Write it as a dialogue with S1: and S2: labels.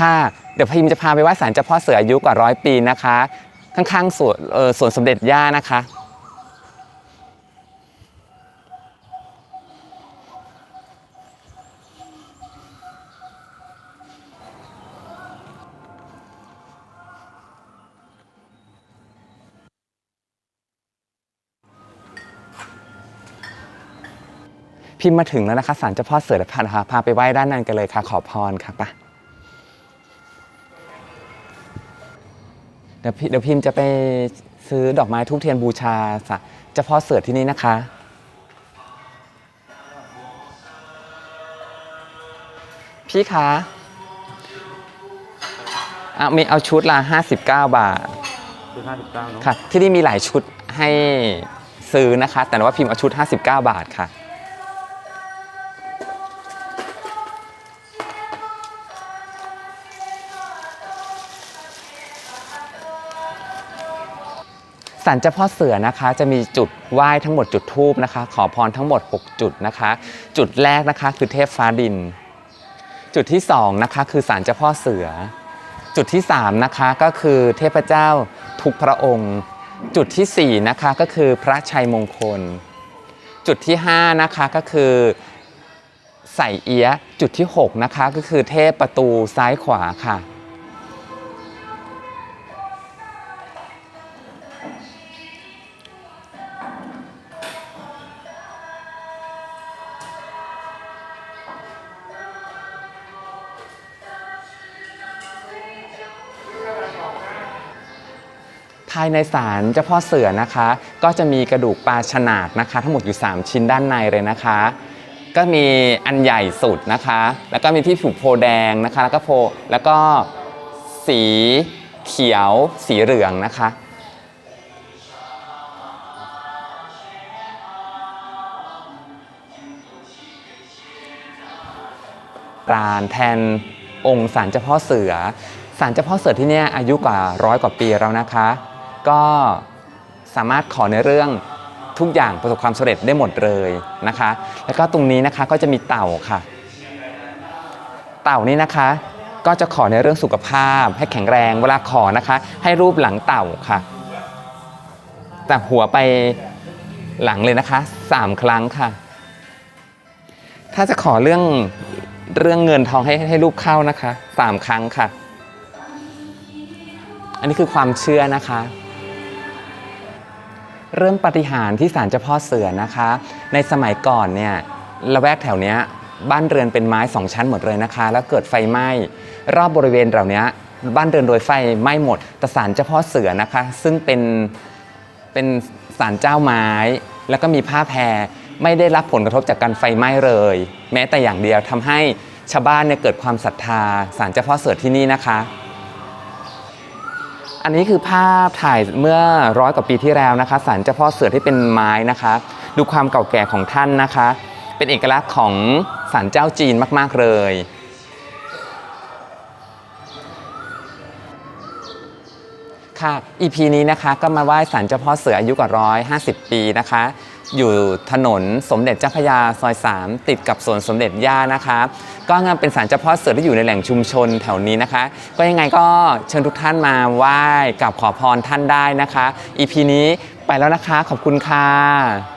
S1: ค่ะ เดี๋ยวพิมจะพาไปไหว้ศาลเจ้าพ่อเสืออายุกว่าร้อยปีนะคะ ข้างๆสวนสวนสมเด็จย่านะคะพิมพ์มาถึงแล้วนะคะศาลเจ้าพ่อเสือเดี๋ยวพาพาไปไหว้ด้านนั้นกันเลยค่ะ ขอพรค่ะปะ ดี๋ยวพี่เดี๋ยวพิมพ์จะไปซื้อดอกไม้ทุกเทียนบูชาศาลเจ้าพ่อเสือที่นี่นะคะ พี่คะอะมีเอาชุดละ59 บาท
S2: คือห้าสิบเก้าเนาะ
S1: ค่ะ ที่นี่มีหลายชุดให้ซื้อนะคะ แต่ว่าพิมพ์เอาชุด 59 บาทค่ะ ศาลเจ้าพ่อเสือนะคะจะมีจุดไหว้ทั้งหมดจุดทูบนะคะ ขอพรทั้งหมด 6 จุดนะคะ จุดแรกนะคะคือเทพฟ้าดิน จุดที่2นะคะคือศาลเจ้าพ่อเสือ จุดที่3นะคะก็คือเทพเจ้าทุกพระองค์ จุดที่4นะคะก็คือพระชัยมงคล จุดที่5นะคะก็คือใส่เอียจุดที่6นะคะก็คือเทพประตูซ้ายขวาค่ะ ภายในศาลเจ้าพ่อเสือนะคะ ก็จะมีกระดูกปลาฉนาดนะคะ ทั้งหมดอยู่ 3 ชิ้นด้านในเลยนะคะ ก็มีอันใหญ่สุดนะคะ แล้วก็มีที่ผูกโพแดงนะคะ แล้วก็โพแล้วก็สีเขียวสีเหลืองนะคะปราณแทนองค์ศาลเจ้าพ่อเสือศาลเจ้าพ่อเสือที่เนี่ยอายุกว่าร้อยกว่าปีแล้วนะคะ ก็สามารถขอในเรื่องทุกอย่างประสบความสำเร็จได้หมดเลยนะคะ แล้วก็ตรงนี้นะคะก็จะมีเต่าค่ะ เต่านี่นะคะ ก็จะขอในเรื่องสุขภาพ ให้แข็งแรงเวลาขอนะคะ ให้รูปหลังเต่าค่ะแต่หัวไปหลังเลยนะคะสามครั้งค่ะ ถ้าจะขอเรื่องเรื่องเงินทองให้ให้รูปเข้านะคะสามครั้งค่ะ อันนี้คือความเชื่อนะคะ เรื่องปฏิหารที่ศาลเจ้าพ่อเสือนะคะ ในสมัยก่อนเนี่ยละแวกแถวเนี้ยบ้านเรือนเป็นไม้สองชั้นหมดเลยนะคะ แล้วเกิดไฟไหม้รอบบริเวณเหล่านี้บ้านเรือนโดยไฟไหม้หมดแต่ศาลเจ้าพ่อเสือนะคะ ซึ่งเป็นเป็นศาลเจ้าไม้ แล้วก็มีผ้าแพรไม่ได้รับผลกระทบจากการไฟไหม้เลย แม้แต่อย่างเดียวทำให้ชาวบ้านเนี่ยเกิดความศรัทธาศาลเจ้าพ่อเสือที่นี่นะคะ อันนี้คือภาพถ่ายเมื่อร้อยกว่าปีที่แล้วนะคะศาลเจ้าพ่อเสือที่เป็นไม้นะคะ ดูความเก่าแก่ของท่านนะคะ เป็นเอกลักษณ์ของศาลเจ้าจีนมาก ๆ เลย ค่ะ EP นี้นะคะก็มาไหว้ศาลเจ้าพ่อเสืออายุกว่าร้อยห้าสิบปีนะคะ อยู่ถนนสมเด็จเจ้าพระยาซอย 3 ติดกับสวนสมเด็จย่านะคะ ก็งานเป็นศาลเจ้าพ่อเสือที่อยู่ในแหล่งชุมชนแถวนี้นะคะ ก็ยังไงก็เชิญทุกท่านมาไหว้กับขอพรท่านได้นะคะ EP นี้ไปแล้วนะคะขอบคุณค่ะ